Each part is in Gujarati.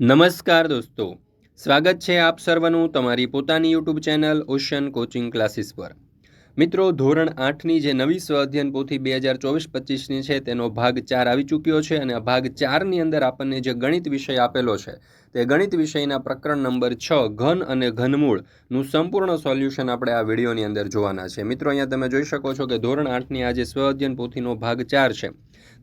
નમસ્કાર દોસ્તો. સ્વાગત છે આપ સર્વનું તમારી પોતાની YouTube channel Ocean Coaching Classes પર. મિત્રો, ધોરણ આઠની જે નવી સ્વ અધ્યયન પોથી બે હજાર ચોવીસ પચીસની છે, તેનો ભાગ ચાર આવી ચૂક્યો છે અને ભાગ ચારની અંદર આપણને જે ગણિત વિષય આપેલો છે, તે ગણિત વિષયના પ્રકરણ નંબર છ, ઘન અને ઘનમૂળનું સંપૂર્ણ સોલ્યુશન આપણે આ વિડીયોની અંદર જોવાના છે. મિત્રો, અહીંયા તમે જોઈ શકો છો કે ધોરણ આઠની આ જે સ્વ અધ્યયન પોથીનો ભાગ ચાર છે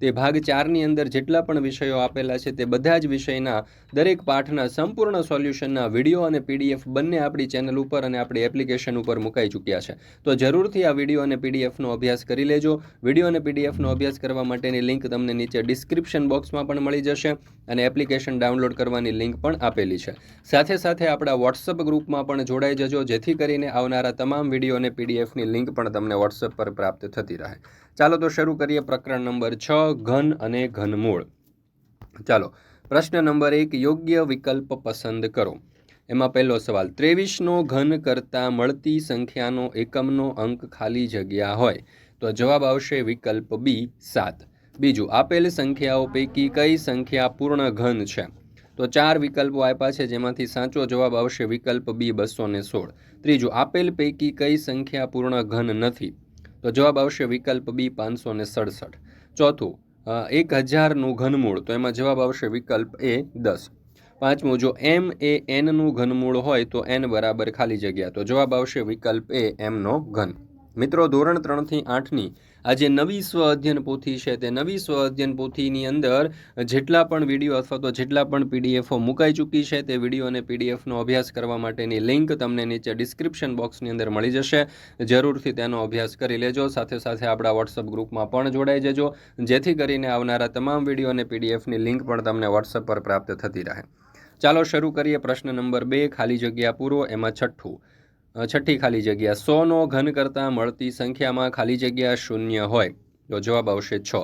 તે ભાગ ચારની અંદર જેટલા પણ વિષયો આપેલા છે તે બધા જ વિષયના દરેક પાઠના સંપૂર્ણ સોલ્યુશનના વીડિયો અને પીડીએફ બંને આપણી ચેનલ ઉપર અને આપણી એપ્લિકેશન ઉપર મુકાઈ ચૂક્યા છે. તો જરૂરથી આ વીડિયો અને પીડીએફનો અભ્યાસ કરી લેજો. વીડિયો અને પીડીએફનો અભ્યાસ કરવા માટેની લિંક તમને નીચે ડિસ્ક્રિપ્શન બોક્સમાં પણ મળી જશે અને એપ્લિકેશન ડાઉનલોડ કરવાની લિંક પણ આપેલી છે. સાથે સાથે આપણા વોટ્સઅપ ગ્રુપમાં પણ જોડાઈ જજો, જેથી કરીને આવનારા તમામ વીડિયો અને પીડીએફની લિંક પણ તમને વોટ્સઅપ પર પ્રાપ્ત થતી રહે. ચાલો તો શરૂ કરીએ પ્રકરણ નંબર છ. ઘન અને ઘનમૂળ. ચાલો, પ્રશ્ન નંબર એક, યોગ્ય વિકલ્પ પસંદ કરો. એમાં પહેલો સવાલ, ત્રેવીસનો ઘન કરતાં મળતી સંખ્યાનો એકમનો અંક ખાલી જગ્યા હોય? તો જવાબ આવશે વિકલ્પ બી, સાત. બીજું, આપેલ સંખ્યાઓ પૈકી કઈ સંખ્યા પૂર્ણ ઘન છે? તો ચાર વિકલ્પો આપ્યા છે, જેમાંથી સાચો જવાબ આવશે વિકલ્પ બી, બસો ને સોળ. ત્રીજું, આપેલ પૈકી કઈ સંખ્યા પૂર્ણ ઘન નથી? તો જવાબ આવશે વિકલ્પ બી, પાંચસો ને સડસઠ. ચોથું એક હજારનું ઘનમૂળ. તો એમાં જવાબ આવશે વિકલ્પ એ દસ. પાંચમું, જો એમ એ એનનું ઘનમૂળ હોય તો એન બરાબર ખાલી જગ્યા. તો જવાબ આવશે વિકલ્પ એ એમનો ઘન. મિત્રો, ધોરણ ત્રણથી આઠની આ જે નવી સ્વ અધ્યયન પોથી છે. તે નવી સ્વ અધ્યયન પોથીની અંદર જેટલા પણ વીડિયો અથવા તો જેટલા પણ પીડીએફો મુકાઈ ચૂકી છે, તે વીડિયો અને પીડીએફનો અભ્યાસ કરવા માટેની લિંક તમને નીચે ડિસ્ક્રિપ્શન બોક્સની અંદર મળી જશે. જરૂરથી તેનો અભ્યાસ કરી લેજો. સાથે સાથે આપણા વોટ્સઅપ ગ્રુપમાં પણ જોડાઈ જજો. જેથી કરીને આવનારા તમામ વીડિયો અને પીડીએફની લિંક પણ તમને વોટ્સઅપ પર પ્રાપ્ત થતી રહે. ચાલો શરૂ કરીએ પ્રશ્ન નંબર બે. ખાલી જગ્યા પૂરો, એમાં છઠ્ઠું. છઠ્ઠી ખાલી જગ્યા. સોનો ઘન કરતાં મળતી સંખ્યામાં ખાલી જગ્યા શૂન્ય હોય. તો જવાબ આવશે છ.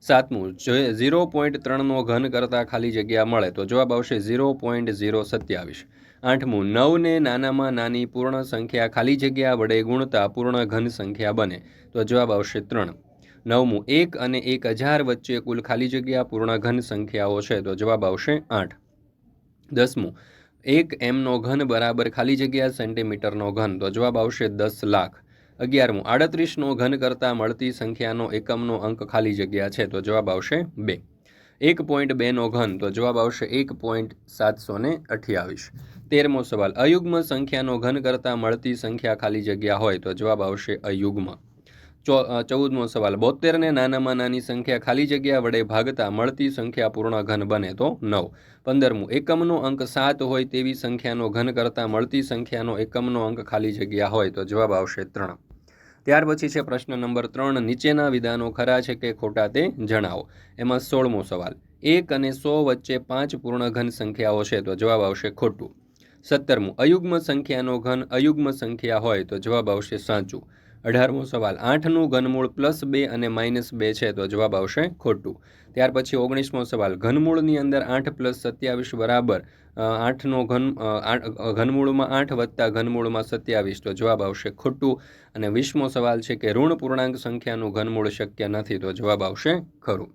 સાતમું ઝીરો પોઈન્ટ ત્રણનો ઘન કરતાં ખાલી જગ્યા મળે, તો જવાબ આવશે ઝીરો પોઈન્ટ ઝીરો સત્યાવીસ. આઠમું, નવને નાનામાં નાની પૂર્ણ સંખ્યા ખાલી જગ્યા વડે ગુણતા પૂર્ણ ઘન સંખ્યા બને, તો જવાબ આવશે ત્રણ. નવમું, એક અને એક હજાર વચ્ચે કુલ ખાલી જગ્યા પૂર્ણ ઘન સંખ્યાઓ છે, તો જવાબ આવશે આઠ. દસમું એક એમનો ઘન બરાબર ખાલી જગ્યા સેન્ટીમીટરનો ઘન. તો જવાબ આવશે દસ લાખ. અગિયારમું, આડત્રીસનો ઘન કરતાં મળતી સંખ્યાનો એકમનો અંક ખાલી જગ્યા છે. તો જવાબ આવશે બે. એક પોઈન્ટ બેનો ઘન. તો જવાબ આવશે એક પોઈન્ટ સાતસો ને અઠ્યાવીસ. તેરમો સવાલ, અયુગ્મ સંખ્યાનો ઘન કરતાં મળતી સંખ્યા ખાલી જગ્યા હોય. તો જવાબ આવશે અયુગ્મ. ચૌદમો સવાલ. બોતેરને નાનામાં નાની સંખ્યા ખાલી જગ્યા વડે ભાગતા મળતી સંખ્યા પૂર્ણ ઘન બને તો નવ. પંદરમું, એકમનો અંક સાત હોય તેવી સંખ્યાનો ઘન કરતાં મળતી સંખ્યાનો એકમનો અંક ખાલી જગ્યા હોય તો જવાબ આવશે ત્રણ. ત્યાર પછી છે પ્રશ્ન નંબર ત્રણ. નીચેના વિધાનો ખરા છે કે ખોટા તે જણાવો. એમાં સોળમો સવાલ. એક અને સો વચ્ચે પાંચ પૂર્ણ ઘન સંખ્યાઓ છે તો જવાબ આવશે ખોટું. સત્તરમું, અયુગ્મ સંખ્યાનો ઘન અયુગ્મ સંખ્યા હોય તો જવાબ આવશે સાચું. અઢારમો સવાલ. આઠનું ઘનમૂળ પ્લસ બે અને માઇનસ બે છે તો જવાબ આવશે ખોટું. ત્યાર પછી ઓગણીસમો સવાલ. ઘનમૂળની અંદર આઠ પ્લસ સત્યાવીસ બરાબર. આઠનો ઘન ઘનમૂળમાં આઠ વત્તા ઘનમૂળમાં સત્યાવીસ તો જવાબ આવશે ખોટું. અને વીસમો સવાલ છે કે ઋણ પૂર્ણાંક સંખ્યાનું ઘનમૂળ શક્ય નથી તો જવાબ આવશે ખરું.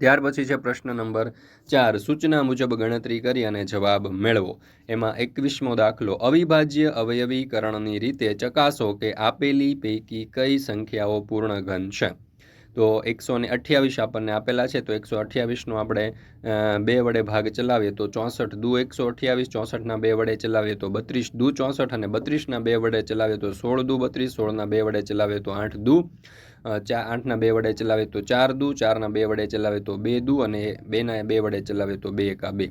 ત્યાર પછી છે પ્રશ્ન નંબર ચાર, સૂચના મુજબ ગણતરી કરી અને જવાબ મેળવો. એમાં એકવીસમો દાખલો, અવિભાજ્ય અવયવીકરણની રીતે ચકાસો કે આપેલી પૈકી કઈ સંખ્યાઓ પૂર્ણ ઘન છે? તો એકસો ને અઠ્યાવીસ આપણને આપેલા છે, તો એકસો અઠ્યાવીસનો આપણે બે વડે ભાગ ચલાવીએ તો ચોસઠ દુ એકસો અઠ્યાવીસ, ચોસઠના બે વડે ચલાવીએ તો બત્રીસ દુ ચોસઠ અને બત્રીસના બે વડે ચલાવીએ તો સોળ દુ બત્રીસ, સોળના બે વડે ચલાવીએ તો આઠ દુ ચાર આઠના બે વડે ચલાવે તો ચાર દુ, ચારના બે વડે ચલાવે તો બે દુ અને બેના બે વડે ચલાવે તો બે એકા બે.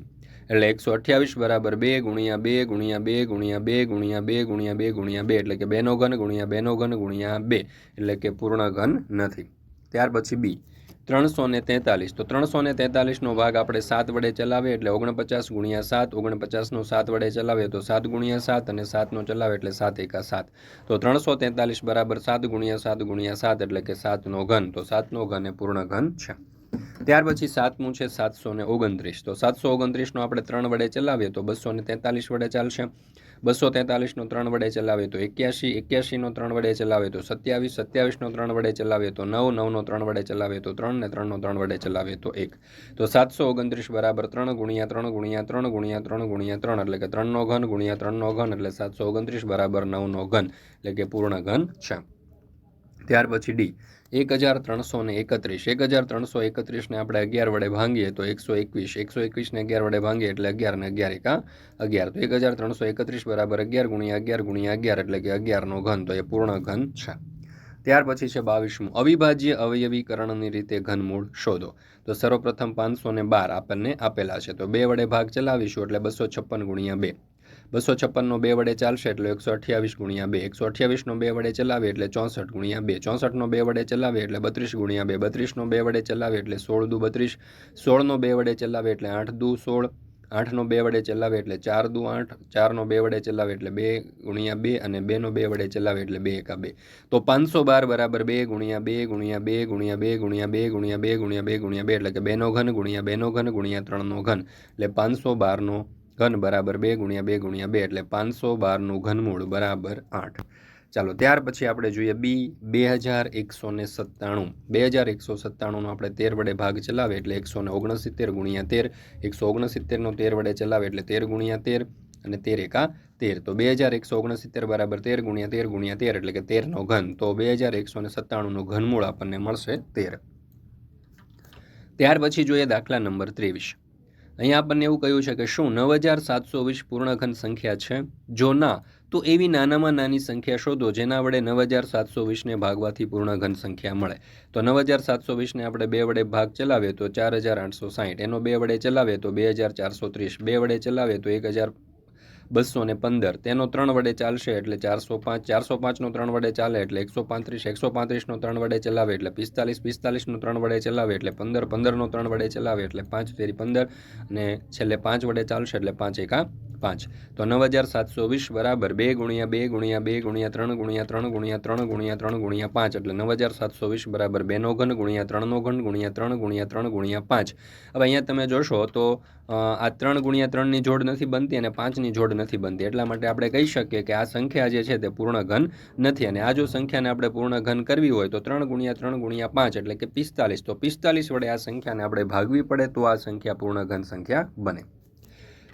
એટલે એકસો અઠ્યાવીસ બરાબર બે ગુણ્યા બે ગુણ્યા બે ગુણ્યા બે ગુણ્યા બે ગુણ્યા બે ગુણ્યા બે, એટલે કે બેનો ઘન ગુણ્યા બેનો ઘન ગુણ્યા બે, એટલે કે પૂર્ણ ઘન નથી. ત્યાર પછી બી. ત્રણસો ને તેતાલીસ. તો ત્રણસો ને તેતાલીસનો ભાગ આપણે સાત વડે ચલાવીએ એટલે ઓગણપચાસ ગુણ્યા સાત, ઓગણપચાસનો સાત વડે ચલાવીએ તો સાત ગુણ્યા સાત અને સાતનો ચલાવે એટલે સાત એકા સાત. તો ત્રણસો તેતાલીસ બરાબર સાત ગુણ્યા સાત ગુણ્યા સાત એટલે કે સાતનો ઘન. તો સાતનો ઘન એ પૂર્ણ ઘન છે. ત્યાર પછી સાતમું છે સાતસો ને ઓગણત્રીસ. તો સાતસો ઓગણત્રીસનો આપણે ત્રણ વડે ચલાવીએ તો બસો ને તેતાલીસ વડે ચાલશે. બસો તેતાલીસનો ત્રણ વડે ચલાવે તો એક્યાસી એક્યાસીનો ત્રણ વડે ચલાવે તો સત્યાવીસ સત્યાવીસનો ત્રણ વડે ચલાવે તો નવ નવનો ત્રણ વડે ચલાવે તો ત્રણ ને ત્રણનો ત્રણ વડે ચલાવે તો એક. તો સાતસો ઓગણત્રીસ બરાબર ત્રણ ગુણ્યા ત્રણ ગુણ્યા ત્રણ ગુણ્યા ત્રણ ગુણ્યા ત્રણ એટલે કે ત્રણનો ઘન ગુણ્યા ત્રણનો ઘન એટલે સાતસો ઓગણત્રીસ બરાબર નવનો ઘન એટલે કે પૂર્ણ ઘન છે ત્યાર પછી ડી. એક હજાર ત્રણસો ને એકત્રીસ. એક હજાર ત્રણસો એકત્રીસને આપણે અગિયાર વડે ભાંગીએ તો એકસો એકવીસ. એકસો એકવીસને અગિયાર વડે ભાંગીએ એટલે અગિયાર ને અગિયાર એકા અગિયાર. તો એક હજાર ત્રણસો એકત્રીસ બરાબર અગિયાર ગુણ્યા અગિયાર ગુણ્યા અગિયાર એટલે કે અગિયારનો ઘન. તો એ પૂર્ણ ઘન છે. ત્યાર પછી છે બાવીસમું. અવિભાજ્ય અવયવીકરણની રીતે ઘનમૂળ શોધો. તો સર્વપ્રથમ પાંચસો ને બાર આપણને આપેલા છે. તો બે વડે ભાગ ચલાવીશું એટલે બસો છપ્પન ગુણ્યા બે. બસો છપ્પનનો બે વડે ચાલશે એટલે એકસો અઠ્યાવીસ ગુણ્યા બે. એકસો અઠ્યાવીસનો બે વડે ચલાવે એટલે ચોસઠ ગુણ્યા બે. ચોસઠનો બે વડે ચલાવે એટલે બત્રીસ ગુણ્યા બે. બત્રીસનો બે વડે ચલાવે એટલે સોળ દુ બત્રીસ. સોળનો બે વડે ચલાવે એટલે આઠ દુ સોળ. આઠનો બે વડે ચલાવે એટલે ચાર દુ આઠ. ચારનો બે વડે ચલાવે એટલે બે ગુણ્યા બે અને બેનો બે વડે ચલાવે એટલે બે એકા બે. તો પાંચસો બાર બરાબર બે ગુણ્યા બે ગુણ્યા બે ગુણ્યા બે ગુણ્યા બે ગુણ્યા બે ગુણ્યા બે ગુણ્યા બે એટલે કે બેનો ઘન ગુણ્યા બેનો ઘન ગુણ્યા ત્રણનો ઘન. એટલે પાંચસો બારનો ઘન બરાબર બે ગુણ્યા બે ગુણ્યા બે એટલે પાંચસો બારનું ઘનમૂળ બરાબર આઠ. ચાલો, ત્યાર પછી આપણે જોઈએ બી બે હજાર એકસો ને સત્તાણું. બે હજાર એકસો સત્તાણુંનો આપણે તેર વડે ભાગ ચલાવે એટલે એકસો ને ઓગણસિત્તેર ગુણ્યા તેર. એકસો ઓગણસિત્તેરનો તેર વડે ચલાવે એટલે તેર ગુણ્યા તેર અને તેર એકા તેર. તો બે હજાર એકસો ઓગણસિત્તેર બરાબર તેર ગુણ્યા તેર ગુણ્યા તેર એટલે કે તેરનો ઘન. તો બે હજાર એકસો ને સત્તાણુંનું ઘનમૂળ આપણને મળશે તેર. ત્યાર પછી જોઈએ દાખલા નંબર ત્રેવીસ. અહીંયા આપણને એવું કહ્યું છે કે શું નવ હજાર સાતસો વીસ પૂર્ણખંડ સંખ્યા છે? જો ના, તો એવી નાનામાં નાની સંખ્યા શોધો જેના વડે નવ હજાર સાતસો વીસને ભાગવાથી પૂર્ણઘન સંખ્યા મળે. તો નવ હજાર સાતસો વીસને આપણે બે વડે ભાગ ચલાવીએ તો ચાર હજાર આઠસો સાહીઠ. એનો બે વડે ચલાવીએ તો બે હજાર ચારસો ત્રીસ. બે વડે ચલાવીએ તો એક હજાર બસો ને પંદર. તેનો ત્રણ વડે ચાલશે એટલે ચારસો પાંચ, ચારસો પાંચનો ત્રણ વડે ચાલે એટલે એકસો પાંત્રીસ, એકસો પાંત્રીસનો ત્રણ વડે ચલાવે એટલે પિસ્તાલીસ, પિસ્તાલીસનો ત્રણ વડે ચલાવે એટલે પંદર, પંદરનો ત્રણ વડે ચલાવે એટલે પાંચ તેરી પંદર. અને છેલ્લે પાંચ વડે ચાલશે એટલે પાંચ એકા પાંચ. તો નવ હજાર સાતસો વીસ બરાબર બે ગુણ્યા બે ગુણ્યા બે ગુણ્યા ત્રણ ગુણ્યા ત્રણ ગુણ્યા ત્રણ ગુણ્યા ત્રણ ગુણ્યા પાંચ. એટલે નવ હજાર સાતસો વીસ બરાબર બેનો ઘન ગુણ્યા ત્રણનો ઘન ગુણ્યા ત્રણ ગુણ્યા ત્રણ ગુણ્યા પાંચ. હવે અહીંયા તમે જોશો તો આ ત્રણ ગુણ્યા ત્રણની જોડ નથી બનતી અને પાંચની જોડ નથી બનતી. એટલા માટે આપણે કહી શકીએ કે આ સંખ્યા જે છે તે પૂર્ણ ઘન નથી. અને આ જો સંખ્યાને આપણે પૂર્ણ ઘન કરવી હોય તો ત્રણ ગુણ્યા ત્રણ ગુણ્યા પાંચ એટલે કે પિસ્તાલીસ. તો પિસ્તાલીસ વડે આ સંખ્યાને આપણે ભાગવી પડે તો આ સંખ્યા પૂર્ણ ઘન સંખ્યા બને.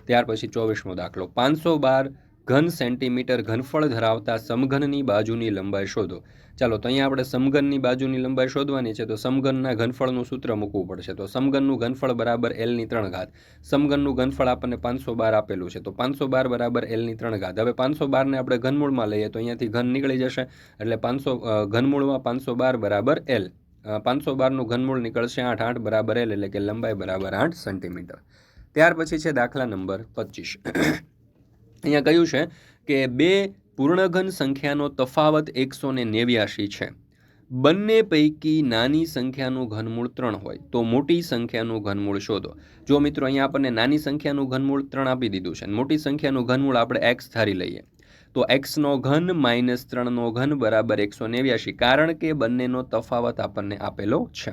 ત્યાર પછી ચોવીસમો દાખલો. પાંચસો બાર ઘન સેન્ટીમીટર ઘનફળ ધરાવતા સમઘનની બાજુની લંબાઈ શોધો. ચાલો, તો અહીંયા આપણે સમઘનની બાજુની લંબાઈ શોધવાની છે, તો સમઘનના ઘનફળનું સૂત્ર મૂકવું પડશે. તો સમઘનનું ઘનફળ બરાબર એલની ત્રણ ઘાત. સમઘનનું ઘનફળ આપણને પાંચસો બાર આપેલું છે, તો પાંચસો બાર બરાબર એલની ત્રણ ઘાત. હવે પાંચસો બારને આપણે ઘનમૂળમાં લઈએ, તો અહીંયાથી ઘન નીકળી જશે, એટલે પાંચસો ઘનમૂળમાં પાંચસો બાર બરાબર એલ પાંચસો બારનું ઘનમૂળ નીકળશે આઠ આઠ બરાબર એલ એટલે કે લંબાઈ બરાબર આઠ સેન્ટીમીટર. ત્યાર પછી છે દાખલા નંબર પચીસ. અહીંયા કહ્યું છે કે બે પૂર્ણઘન સંખ્યાનો તફાવત એકસો ને નેવ્યાશી છે. બંને પૈકી નાની સંખ્યાનું ઘનમૂળ ત્રણ હોય, તો મોટી સંખ્યાનું ઘનમૂળ શોધો. જો મિત્રો અહીંયા આપણને નાની સંખ્યાનું ઘનમૂળ ત્રણ આપી દીધું છે મોટી સંખ્યાનું ઘનમૂળ આપણે એક્સ ધારી લઈએ, તો એક્સનો ઘન માઇનસ ત્રણનો ઘન બરાબર એકસો નેવ્યાશી, કારણ કે બંનેનો તફાવત આપણને આપેલો છે.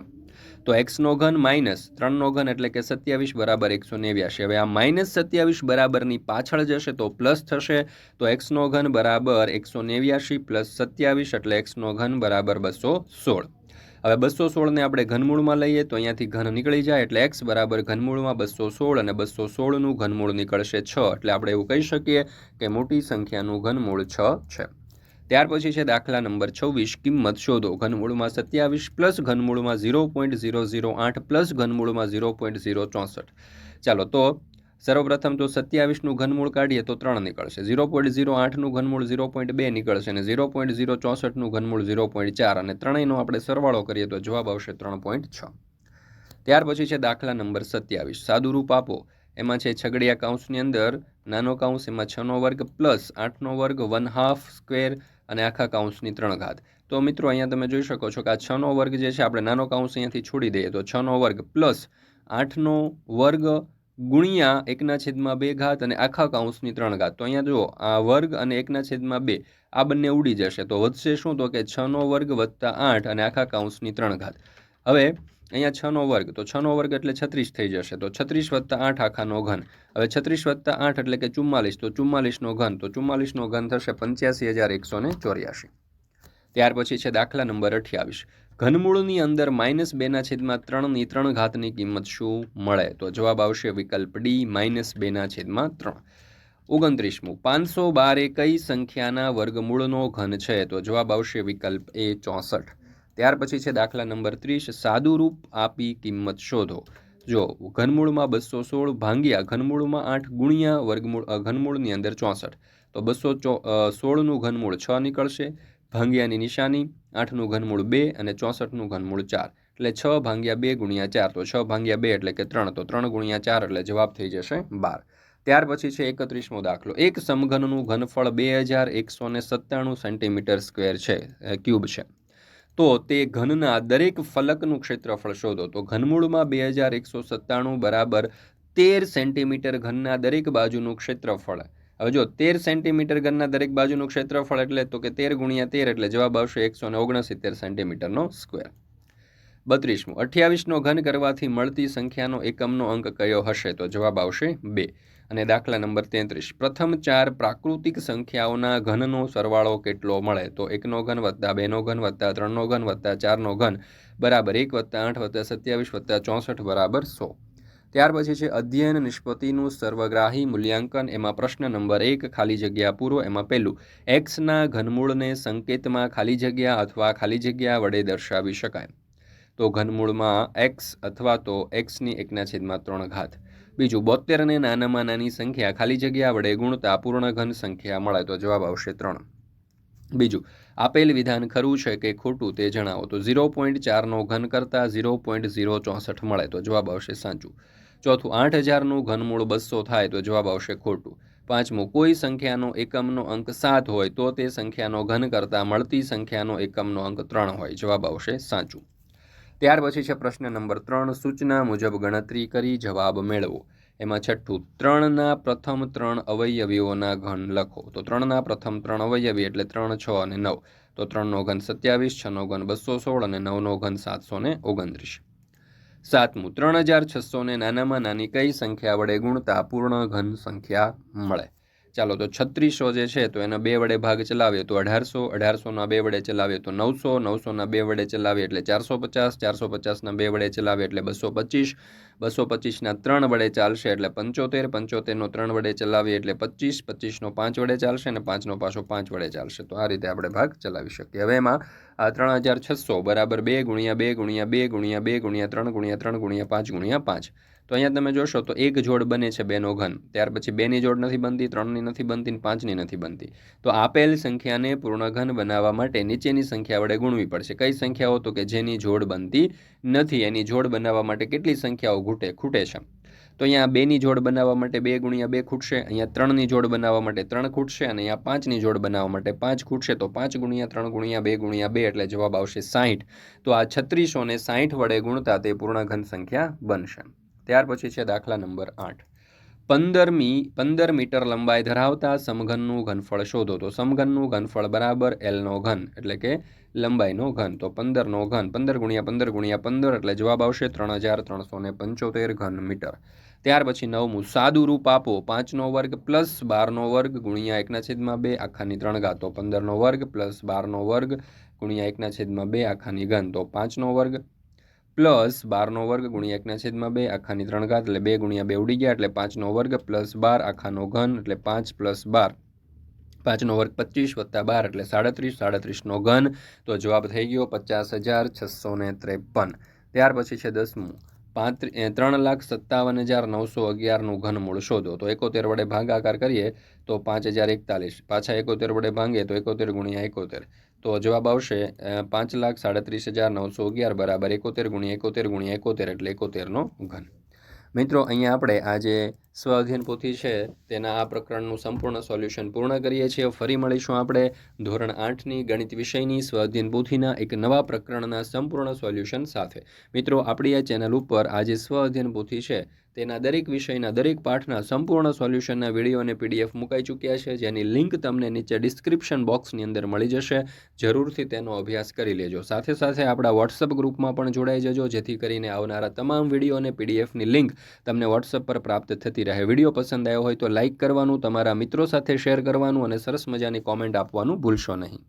તો એક્સનો ઘન માઇનસ ત્રણનો ઘન એટલે કે સત્યાવીસ બરાબર એકસો નેવ્યાશી. હવે આ માઇનસ સત્યાવીસ બરાબરની પાછળ જશે તો પ્લસ થશે તો એક્સનો ઘન બરાબર એકસો નેવ્યાશી પ્લસ સત્યાવીસ એટલે એક્સનો ઘન બરાબર બસો સોળ. હવે બસો સોળને આપણે ઘનમૂળમાં લઈએ તો અહીંયાથી ઘન નીકળી જાય એટલે એક્સ બરાબર ઘનમૂળમાં બસો સોળ અને બસો સોળનું ઘનમૂળ નીકળશે છ. એટલે આપણે એવું કહી શકીએ કે મોટી સંખ્યાનું ઘનમૂળ છ છે. ત્યાર પછી છે દાખલા નંબર છવ્વીસ, કિંમત શોધો. ઘનમૂળમાં સત્યાવીસ પ્લસ ઘનમૂળમાં ઝીરો પોઈન્ટ ઝીરો ઝીરો આઠ પ્લસ ઘનમૂળમાં ઝીરો પોઈન્ટ ઝીરો ચોસઠ. ચાલો, તો સર્વપ્રથમ તો સત્યાવીસનું ઘનમૂળ કાઢીએ તો ત્રણ નીકળશે. ઝીરો પોઈન્ટ ઝીરો આઠનું ઘનમૂળ ઝીરો પોઈન્ટ બે નીકળશે અને ઝીરો પોઈન્ટ ઝીરો ચોસઠનું ઘનમૂળ ઝીરો પોઈન્ટ ચાર અને ત્રણેયનો આપણે સરવાળો કરીએ તો જવાબ આવશે ત્રણ પોઈન્ટ છ. ત્યાર પછી છે દાખલા નંબર સત્યાવીસ. સાદુરૂપ આપો. એમાં છે છગડિયા કાઉન્સની અંદર, નાનો કાઉન્સ એમાં છનો વર્ગ પ્લસ આઠનો વર્ગ વન હાફ સ્ક્વેર અને આખા કાઉન્સની ત્રણ ઘાત. તો મિત્રો, અહીંયા તમે જોઈ શકો છો કે આ છનો વર્ગ જે છે, આપણે નાનો કાઉન્સ અહીંયાથી છોડી દઈએ. તો છનો વર્ગ પ્લસ આઠનો વર્ગ ગુણ્યા એકના છેદમાં બે ઘાત અને આખા કાઉન્સની ત્રણ ઘાત. તો અહીંયા જુઓ, આ વર્ગ અને એકના છેદમાં બે, આ બંને ઉડી જશે. તો વધશે શું? તો કે છનો વર્ગ વત્તા આઠ અને આખા કાઉન્સની ત્રણ ઘાત. હવે અહીંયા છનો વર્ગ, તો છનો વર્ગ એટલે છત્રીસ થઈ જશે, તો છત્રીસ વત્તા આઠ આખાનો ઘન. હવે છત્રીસ વત્તા આઠ એટલે કે ચુમ્માલીસ, તો ચુમ્માલીસનો ઘન, તો ચુમ્માલીસનો ઘન થશે પંચ્યાસી હજાર એકસો ને ચોર્યાસી ત્યાર પછી છે દાખલા નંબર અઠ્યાવીસ. ઘનમૂળની અંદર માઇનસ બેના છેદમાં ત્રણની ત્રણ ઘાતની કિંમત શું મળે? તો જવાબ આવશે વિકલ્પ ડી, માઇનસ બેના છેદમાં ત્રણ. ઓગણત્રીસમું, પાંચસો બાર એ કઈ સંખ્યાના વર્ગમૂળનો ઘન છે, તો જવાબ આવશે વિકલ્પ એ ચોસઠ. ત્યાર પછી છે દાખલા નંબર ત્રીસ, સાદુરૂપ આપી કિંમત શોધો. જો, ઘનમૂળમાં બસો સોળ ભાંગ્યા, ઘનમૂળમાં આઠ ગુણ્યા વર્ગમૂળ ઘનમૂળની અંદર ચોસઠ. તો બસો ચો સોળનું ઘનમૂળ છ નીકળશે, ભાંગ્યાની નિશાની આઠનું ઘનમૂળ બે અને ચોસઠનું ઘનમૂળ ચાર. એટલે છ ભાંગ્યા બે ગુણ્યા ચાર, તો છ ભાંગ્યા બે એટલે કે ત્રણ, તો ત્રણ ગુણ્યા ચાર એટલે જવાબ થઈ જશે બાર. ત્યાર પછી છે એકત્રીસમો દાખલો. એક સમઘનનું ઘનફળ બે હજાર એકસો ને સત્તાણું સેન્ટીમીટર સ્ક્વેર છે ક્યુબ છે. તો તે ઘનના દરેક ફલકનું ક્ષેત્રફળ શોધો. તો ઘનમૂળમાં બે હજાર એકસો સત્તાણું બરાબર તેર સેન્ટીમીટર ઘનના દરેક બાજુનું ક્ષેત્રફળ. હવે જો તેર સેન્ટીમીટર ઘનના દરેક બાજુનું ક્ષેત્રફળ એટલે તો કે તેર ગુણ્યા તેર એટલે જવાબ આવશે એકસો ને ઓગણસિત્તેર સેન્ટીમીટરનો સ્ક્વેર બત્રીસમું, અઠ્યાવીસનો ઘન કરવાથી મળતી સંખ્યાનો એકમનો અંક કયો હશે? તો જવાબ આવશે બે. અને દાખલા નંબર તેત્રીસ. પ્રથમ ચાર પ્રાકૃતિક સંખ્યાઓના ઘનનો સરવાળો કેટલો મળે? તો એકનો ઘન વત્તા બેનો ઘન વત્તા ત્રણનો ઘન વત્તા ચારનો ઘન બરાબર એક વત્તા આઠ વત્તા સત્યાવીસ વત્તા ચોસઠ બરાબર સો. ત્યાર પછી છે અધ્યયન નિષ્પત્તિનું સર્વગ્રાહી મૂલ્યાંકન. એમાં પ્રશ્ન નંબર એક ખાલી જગ્યા પૂરો, એમાં પહેલું, એક્સના ઘનમૂળને સંકેતમાં ખાલી જગ્યા અથવા ખાલી જગ્યા વડે દર્શાવી શકાય. તો ઘનમૂળમાં એક્સ અથવા તો એક્સની એકના છેદમાં ત્રણ ઘાત. બીજું બોતેરને નાનામાં નાની સંખ્યા, ખાલી જગ્યા વડે ગુણતા પૂર્ણ ઘન સંખ્યા મળે તો જવાબ આવશે ત્રણ. બીજું, આપેલ વિધાન ખરું છે કે ખોટું તે જણાવો તો ઝીરો પોઈન્ટ ચારનો ઘન કરતાં ઝીરો પોઈન્ટ ઝીરો ચોસઠ મળે તો જવાબ આવશે સાચું. ચોથું આઠ હજારનું ઘનમૂળ બસો થાય તો જવાબ આવશે ખોટું. પાંચમું, કોઈ સંખ્યાનો એકમનો અંક સાત હોય તો તે સંખ્યાનો ઘન કરતાં મળતી સંખ્યાનો એકમનો અંક ત્રણ હોય જવાબ આવશે સાચું. ત્યાર પછી છે પ્રશ્ન નંબર ત્રણ, સૂચના મુજબ ગણતરી કરી જવાબ મેળવો. એમાં છઠ્ઠું, ત્રણના પ્રથમ ત્રણ અવયવીઓના ઘન લખો. તો ત્રણના પ્રથમ ત્રણ અવયવી એટલે ત્રણ, છ અને નવ. તો ત્રણનો ઘન સત્યાવીસ, છનો ઘન બસો સોળ અને નવનો ઘન સાતસો ને ઓગણત્રીસ. સાતમું, ત્રણ હજાર છસો ને નાનામાં નાની કઈ સંખ્યા વડે ગુણતા પૂર્ણ ઘન સંખ્યા મળે? ચાલો તો છત્રીસો જે છે તો એના બે વડે ભાગ ચલાવીએ તો અઢારસો, અઢારસોના બે વડે ચલાવીએ તો નવસો, નવસોના બે વડે ચલાવીએ એટલે ચારસો પચાસ ચારસો પચાસના બે વડે ચલાવીએ એટલે બસો પચીસ બસો પચીસના ત્રણ વડે ચાલશે એટલે પંચોતેર, પંચોતેરનો ત્રણ વડે ચલાવીએ એટલે પચીસ, પચીસનો પાંચ વડે ચાલશે અને પાંચનો પાછો પાંચ વડે ચાલશે. તો આ રીતે આપણે ભાગ ચલાવી શકીએ. હવે એમાં આ ત્રણ હજાર છસો બરાબર બે ગુણ્યા બે ગુણ્યા બે ગુણ્યા બે ગુણ્યા ત્રણ ગુણ્યા ત્રણ ગુણ્યા પાંચ ગુણ્યા પાંચ. તો અહીંયા તમે જોશો તો એક જોડ બને છે બેનો ઘન. ત્યાર પછી બેની જોડ નથી બનતી, ત્રણની નથી બનતી ને પાંચની નથી બનતી. તો આપેલ સંખ્યાને પૂર્ણ ઘન બનાવવા માટે નીચેની સંખ્યા વડે ગુણવી પડશે. કઈ સંખ્યાઓ? તો કે જેની જોડ બનતી નથી. એની જોડ બનાવવા માટે કેટલી સંખ્યાઓ ઘૂટે, ખૂટે છે? તો અહીંયા બેની જોડ બનાવવા માટે બે ગુણ્યા બે ખૂટશે, અહીંયા ત્રણની જોડ બનાવવા માટે ત્રણ ખૂટશે અને અહીંયા પાંચની જોડ બનાવવા માટે પાંચ ખૂટશે. તો પાંચ ગુણ્યા ત્રણ ગુણ્યા બે ગુણ્યા બે એટલે જવાબ આવશે સાહીઠ તો આ છત્રીસોને સાહીઠ વડે ગુણતા તે પૂર્ણ ઘન સંખ્યા બનશે. ત્યાર પછી છે દાખલા નંબર આઠ. પંદરમી, પંદર મીટર લંબાઈ ધરાવતા સમઘનનું ઘનફળ શોધો. તો સમઘનનું ઘનફળ બરાબર એલનો ઘન, એટલે કે લંબાઈનો ઘન. તો પંદરનો ઘન, પંદર ગુણ્યા પંદર ગુણ્યા પંદર, એટલે જવાબ આવશે ત્રણ હજાર ત્રણસો ને પંચોતેર ઘન મીટર. ત્યાર પછી નવમું, સાદું રૂપ આપો. પાંચનો વર્ગ પ્લસ બારનો વર્ગ ગુણ્યા એકના છેદમાં બે આખાની ત્રણ ઘાત. પંદરનો વર્ગ પ્લસ બારનો વર્ગ ગુણ્યા એકના છેદમાં બે આખાની ઘન. તો પાંચનો વર્ગ પ્લસ બારનો વર્ગ ગુણ્યા એકના છેદમાં બે, આખાની ત્રણ ઘાત એટલે બે ગુણ્યા બે ઉડી ગયા એટલે પાંચનો વર્ગ પ્લસ બાર, આખાનો ઘન એટલે પાંચ પ્લસ બાર. પાંચનો વર્ગ પચીસ વત્તા બાર એટલે સાડત્રીસ, સાડત્રીસનો ઘન. તો જવાબ થઈ ગયો પચાસ હજાર છસો ને ત્રેપન. ત્યાર પછી છે દસમું. પાંત્રી ત્રણ લાખ સત્તાવન હજાર નવસો અગિયારનું ઘનમૂળ શોધો. તો એકોતેર વડે ભાગાકાર કરીએ તો પાંચ હજાર એકતાલીસ. પાછા એકોતેર વડે ભાંગે તો એકોતેર ગુણ્યા એકોતેર. તો જવાબ આવશે પાંચ લાખ સાડત્રીસ હજાર નવસો અગિયાર બરાબર એકોતેર ગુણ્યા એકોતેર ગુણ્યા એકોતેર એટલે એકોતેરનો ઘન. મિત્રો, અહીંયા આપણે આજે સ્વ અધ્યયન પોથી છે, તેના આ પ્રકરણનું સંપૂર્ણ સોલ્યુશન પૂર્ણ કરીએ છીએ. ફરી મળીશું આપણે ધોરણ આઠની ગણિત વિષયની સ્વ અધ્યયન પોથીના એક નવા પ્રકરણના સંપૂર્ણ સોલ્યુશન સાથે. મિત્રો, આપણી આ ચેનલ ઉપર આ જે સ્વ અધ્યયન પોથી છે તેના દરેક વિષયના દરેક પાઠના સંપૂર્ણ સોલ્યુશનના વીડિયો અને પીડીએફ મુકાઈ ચૂક્યા છે, જેની લિંક તમને નીચે ડિસ્ક્રિપ્શન બોક્સની અંદર મળી જશે. જરૂરથી તેનો અભ્યાસ કરી લેજો. સાથે સાથે આપણા વોટ્સઅપ ગ્રુપમાં પણ જોડાઈ જજો, જેથી કરીને આવનારા તમામ વીડિયો અને પીડીએફની લિંક તમને વોટ્સઅપ પર પ્રાપ્ત થતી રહે. વીડિયો પસંદ આવ્યો હોય તો લાઇક કરવાનું, તમારા મિત્રો સાથે શેર કરવાનું અને સરસ મજાની કોમેન્ટ આપવાનું ભૂલશો નહીં.